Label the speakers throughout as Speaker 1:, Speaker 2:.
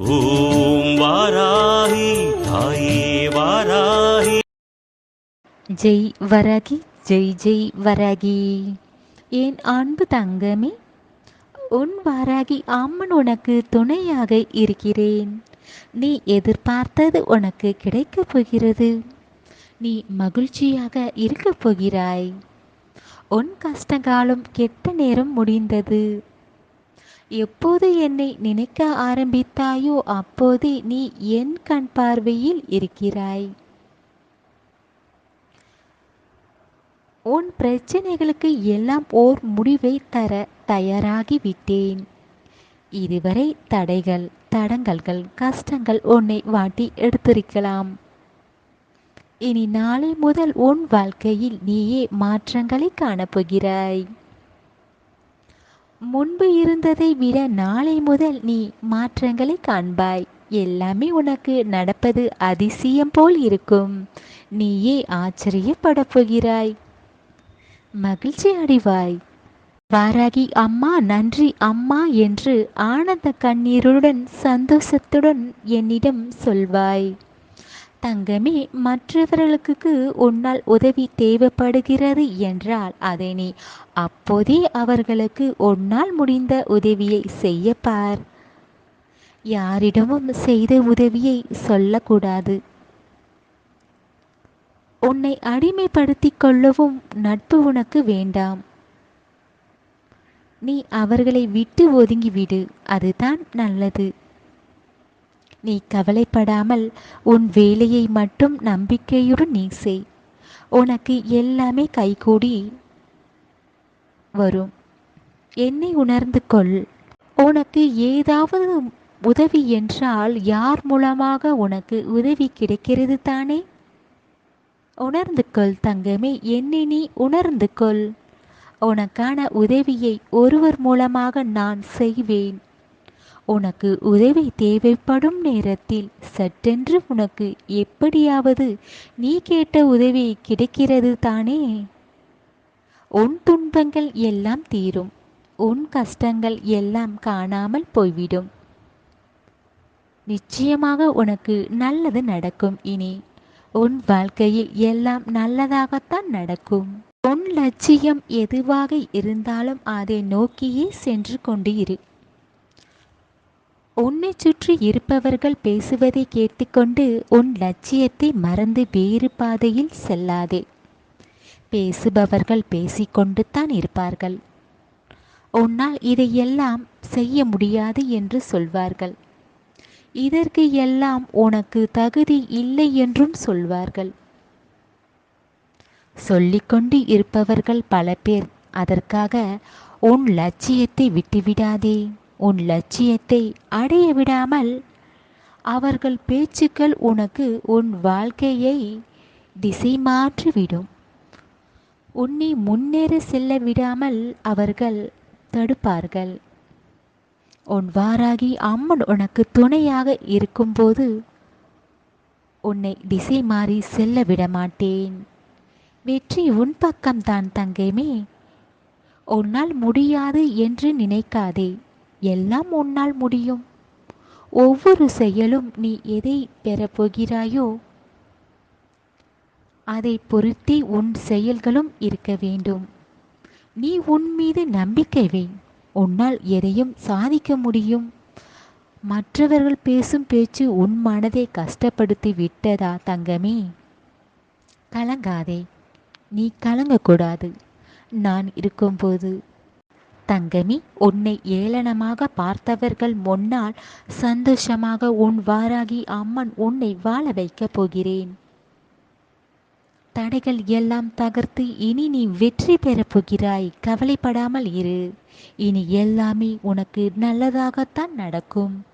Speaker 1: ஓம் வாராகி தாயே வாராகி.
Speaker 2: ஜெய் வரகி ஜெய் ஜெய் வரகி. என் அன்பு தங்கமே? உன் வாராகி அம்மன் உனக்கு துணையாக இருக்கிறேன். நீ எதிர்பார்த்தது உனக்கு கிடைக்கப் போகிறது. நீ மகிழ்ச்சியாக இருக்கப் போகிறாய். உன் கஷ்டகாலம் கெட்ட நேரம் முடிந்தது. எப்போது என்னை நினைக்க ஆரம்பித்தாயோ அப்போது நீ என் கண் பார்வையில் இருக்கிறாய். உன் பிரச்சனைகளுக்கு எல்லாம் ஓர் முடிவை தர தயாராகிவிட்டேன். இதுவரை தடைகள் தடங்கல்கள் கஷ்டங்கள் உன்னை வாட்டி எடுத்திருக்கலாம். இனி நாளை முதல் உன் வாழ்க்கையில் நீயே மாற்றங்களை காணப்போகிறாய். முன்பு இருந்ததை விட நாளை முதல் நீ மாற்றங்களை காண்பாய். எல்லாமே உனக்கு நடப்பது அதிசயம் போல் இருக்கும். நீயே ஆச்சரியப்படப் போகிறாய். மகிழ்ச்சி அடைவாய். வாராகி அம்மா நன்றி அம்மா என்று ஆனந்த கண்ணீருடன் சந்தோஷத்துடன் என்னிடம் சொல்வாய். தங்கமே மற்றவர்களுக்கு உன்னால் உதவி தேவைப்படுகிறது என்றால் அதை நீ அப்போதே அவர்களுக்கு உன்னால் முடிந்த உதவியை செய்ய பார். யாரிடமும் செய்த உதவியை சொல்லக்கூடாது. உன்னை அடிமைப்படுத்திக் கொள்ளவும் நட்பு உனக்கு வேண்டாம். நீ அவர்களை விட்டு ஒதுங்கிவிடு அதுதான் நல்லது. நீ கவலைப்படாமல் உன் வேலையை மட்டும் நம்பிக்கையுடன் நீ செய். உனக்கு எல்லாமே கைகூடி வரும். என்னை உணர்ந்து கொள். உனக்கு ஏதாவது உதவி என்றால் யார் மூலமாக உனக்கு உதவி கிடைக்கிறது தானே? உணர்ந்து கொள் தங்கமே என்னை நீ உணர்ந்து கொள். உனக்கான உதவியை ஒருவர் மூலமாக நான் செய்வேன். உனக்கு உதவி தேவைப்படும் நேரத்தில் சட்டென்று உனக்கு எப்படியாவது நீ கேட்ட உதவி கிடைக்கிறது தானே? உன் துன்பங்கள் எல்லாம் தீரும். உன் கஷ்டங்கள் எல்லாம் காணாமல் போய்விடும். நிச்சயமாக உனக்கு நல்லது நடக்கும் இனி. உன் வாழ்க்கையில் எல்லாம் நல்லதாகத்தான் நடக்கும். உன் லட்சியம் எதுவாக இருந்தாலும் அதை நோக்கியே சென்று கொண்டு இரு உன்னை சுற்றி இருப்பவர்கள் பேசுவதை கேட்டுக்கொண்டு உன் லட்சியத்தை மறந்து வேறு பாதையில் செல்லாதே. பேசுபவர்கள் பேசிக்கொண்டு தான் இருப்பார்கள். உன்னால் இதையெல்லாம் செய்ய முடியாது என்று சொல்வார்கள். இதற்கு எல்லாம் உனக்கு தகுதி இல்லை என்றும் சொல்வார்கள். சொல்லிக்கொண்டு இருப்பவர்கள் பல பேர் அதற்காக உன் லட்சியத்தை விட்டுவிடாதே. உன் லட்சியத்தை அடைய விடாமல் அவர்கள் பேச்சுக்கள் உனக்கு உன் வாழ்க்கையை திசை மாற்றிவிடும். உன்னை முன்னேற செல்ல விடாமல் அவர்கள் தடுப்பார்கள். உன் வாராகி அம்மன் உனக்கு துணையாக இருக்கும்போது உன்னை திசை மாறி செல்ல விடமாட்டேன். வெற்றி உன் பக்கம்தான் தங்கமே. உன்னால் முடியாது என்று நினைக்காதே. எல்லாம் உன்னால் முடியும். ஒவ்வொரு செயலும் நீ எதை பெறப்போகிறாயோ அதை பொருத்தி உன் செயல்களும் இருக்க வேண்டும். நீ உன் மீது நம்பிக்கை வை. உன்னால் எதையும் சாதிக்க முடியும். மற்றவர்கள் பேசும் பேச்சு உன் மனதை கஷ்டப்படுத்தி விட்டதா தங்கமே? கலங்காதே. நீ கலங்கக்கூடாது. நான் இருக்கும்போது தங்கமி உன்னை ஏளனமாக பார்த்தவர்கள் முன்னால் சந்தோஷமாக உன் வாராகி அம்மன் உன்னை வாழ வைக்கப் போகிறேன். தடைகள் எல்லாம் தகர்த்து இனி நீ வெற்றி பெறப் போகிறாய். கவலைப்படாமல் இரு. இனி எல்லாமே உனக்கு நல்லதாகத்தான் நடக்கும்.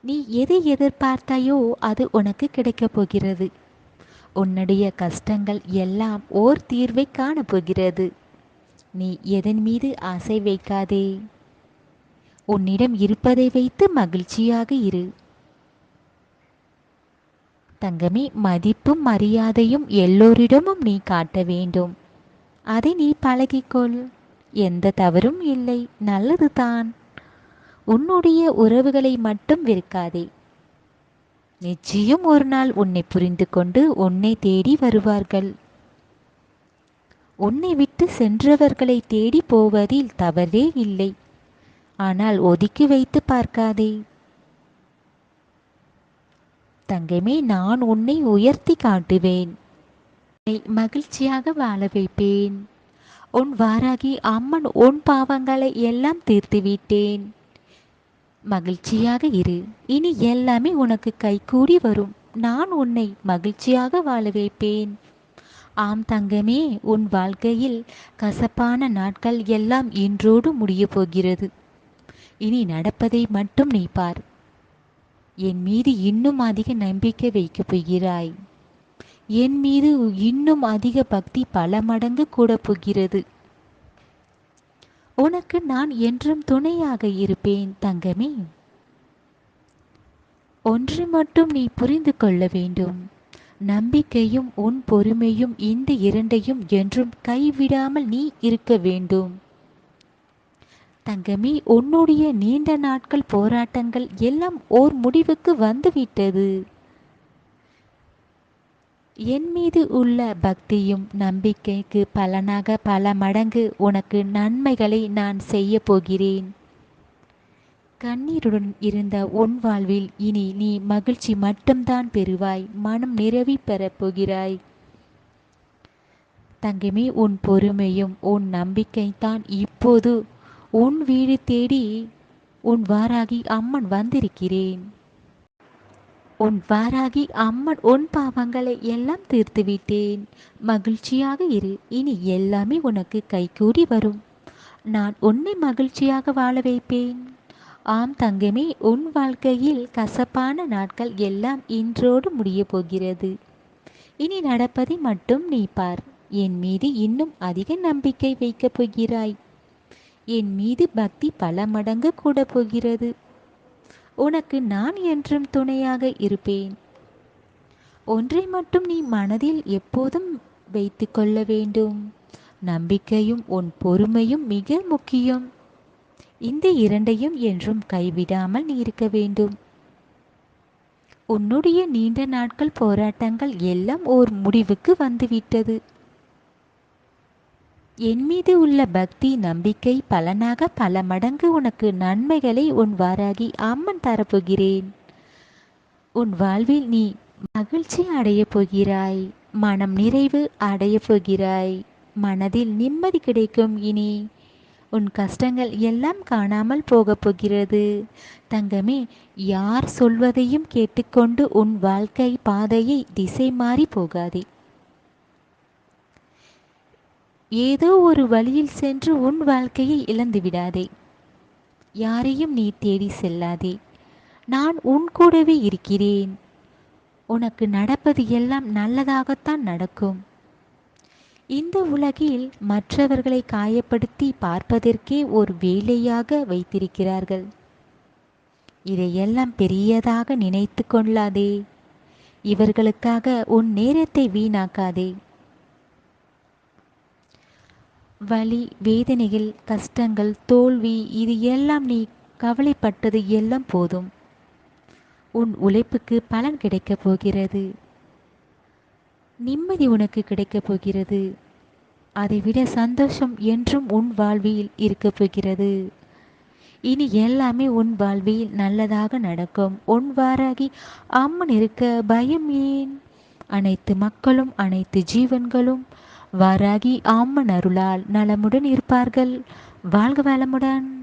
Speaker 2: நீ எதை எதிர்பார்த்தாயோ அது உனக்கு கிடைக்கப் போகிறது. உன்னுடைய கஷ்டங்கள் எல்லாம் ஓர் தீர்வை காணப்போகிறது நீ எதன் மீது ஆசை வைக்காதே. உன்னிடம் இருப்பதை வைத்து மகிழ்ச்சியாக இரு. தங்கமே மதிப்பும் மரியாதையும் எல்லோரிடமும் நீ காட்ட வேண்டும். அதை நீ பழகிக்கொள். எந்த தவறும் இல்லை. நல்லதுதான் உன்னுடைய உறவுகளை மட்டும் விற்காதே நிச்சயம் ஒரு நாள் உன்னை புரிந்து கொண்டு உன்னை தேடி வருவார்கள். உன்னை விட்டு சென்றவர்களை தேடி போவதில் தவறே இல்லை. ஆனால் ஒதுக்கி வைத்து பார்க்காதே. தங்கமே நான் உன்னை உயர்த்தி காட்டுவேன். உன்னை மகிழ்ச்சியாக வாழ வைப்பேன். உன் வாராகி அம்மன் உன் பாவங்களை எல்லாம் தீர்த்து விட்டேன் மகிழ்ச்சியாக இரு. இனி எல்லாமே உனக்கு கைகூடி வரும். நான் உன்னை மகிழ்ச்சியாக வாழ வைப்பேன். ஆம் தங்கமே உன் வாழ்க்கையில் கசப்பான நாட்கள் எல்லாம் இன்றோடு முடியப் போகிறது. இனி நடப்பதை மட்டும் நீ பார். என் மீது இன்னும் அதிக நம்பிக்கை வைக்கப் போகிறாய். என் மீது இன்னும் அதிக பக்தி பல மடங்கு கூட போகிறது. உனக்கு நான் என்றும் துணையாக இருப்பேன் தங்கமே. ஒன்று மட்டும் நீ புரிந்து கொள்ள வேண்டும். நம்பிக்கையும் உன் பொறுமையும் இந்த இரண்டையும் என்றும் கைவிடாமல் நீ இருக்க வேண்டும். தங்கமி உன்னுடைய நீண்ட நாட்கள் போராட்டங்கள் எல்லாம் ஓர் முடிவுக்கு வந்துவிட்டது. என் மீது உள்ள பக்தியும் நம்பிக்கைக்கு பலனாக பல மடங்கு உனக்கு நன்மைகளை நான் செய்ய போகிறேன். கண்ணீருடன் இருந்த உன் வாழ்வில் இனி நீ மகிழ்ச்சி மட்டும்தான் பெறுவாய் மனம் நிரவி பெறப் போகிறாய். தங்கமே உன் பொறுமையும் உன் நம்பிக்கை தான் இப்போது உன் வீடு தேடி உன் வாராகி அம்மன் வந்திருக்கிறேன். உன் வாராகி அம்மன் உன் பாவங்களை எல்லாம் தீர்த்து விட்டேன். மகிழ்ச்சியாக இரு இனி எல்லாமே உனக்கு கைகூடி வரும். நான் உன்னை மகிழ்ச்சியாக வாழ வைப்பேன். ஆம் தங்கமே உன் வாழ்க்கையில் கசப்பான நாட்கள் எல்லாம் இன்றோடு முடிய போகிறது. இனி நடப்பதை மட்டும் நீ பார். என் மீது இன்னும் அதிக நம்பிக்கை வைக்கப் போகிறாய். என் மீது பக்தி பல மடங்கு கூட போகிறது. உனக்கு நான் என்றும் துணையாக இருப்பேன். ஒன்றை மட்டும் நீ மனதில் எப்போதும் வைத்து கொள்ள வேண்டும். நம்பிக்கையும் உன் பொறுமையும் மிக முக்கியம். இந்த இரண்டையும் என்றும் கைவிடாமல் நீ இருக்க வேண்டும். உன்னுடைய நீண்ட நாட்கள் போராட்டங்கள் எல்லாம் ஓர் முடிவுக்கு வந்துவிட்டது. என் மீது உள்ள பக்தி நம்பிக்கை பலனாக பல மடங்கு உனக்கு நன்மைகளை உன் வாராகி அம்மன் தரப்போகிறேன். உன் வாழ்வில் நீ மகிழ்ச்சி அடையப் போகிறாய் மனம் நிறைவு அடையப் போகிறாய் மனதில் நிம்மதி கிடைக்கும் இனி. உன் கஷ்டங்கள் எல்லாம் காணாமல் போகப் போகிறது. தங்கமே யார் சொல்வதையும் கேட்டுக்கொண்டு உன் வாழ்க்கை பாதையை திசை மாறி போகாதே. ஏதோ ஒரு வழியில் சென்று உன் வாழ்க்கையை இழந்து விடாதே. யாரையும் நீ தேடி செல்லாதே. நான் உன் கூடவே இருக்கிறேன். உனக்கு நடப்பது எல்லாம் நல்லதாகத்தான் நடக்கும். இந்த உலகில் மற்றவர்களை காயப்படுத்தி பார்ப்பதற்கே ஒரு வேலையாக வைத்திருக்கிறார்கள். இதையெல்லாம் பெரியதாக நினைத்து கொள்ளாதே. இவர்களுக்காக உன் நேரத்தை வீணாக்காதே. வலி வேதனைகள் கஷ்டங்கள் தோல்வி இது எல்லாம் நீ கவலைப்பட்டது எல்லாம் போதும். உன் உழைப்புக்கு பலன் கிடைக்கப் போகிறது. நிம்மதி உனக்கு கிடைக்கப் போகிறது. அதைவிட சந்தோஷம் என்றும் உன் வாழ்வில் இருக்கப் போகிறது. இனி எல்லாமே உன் வாழ்வில் நல்லதாக நடக்கும். உன் வாராகி அம்மன் இருக்க பயம் ஏன்? அனைத்து மக்களும் அனைத்து ஜீவன்களும் வாராகி அம்மன் அருளால் நலமுடன் இருப்பார்கள். வாழ்க வளமுடன்.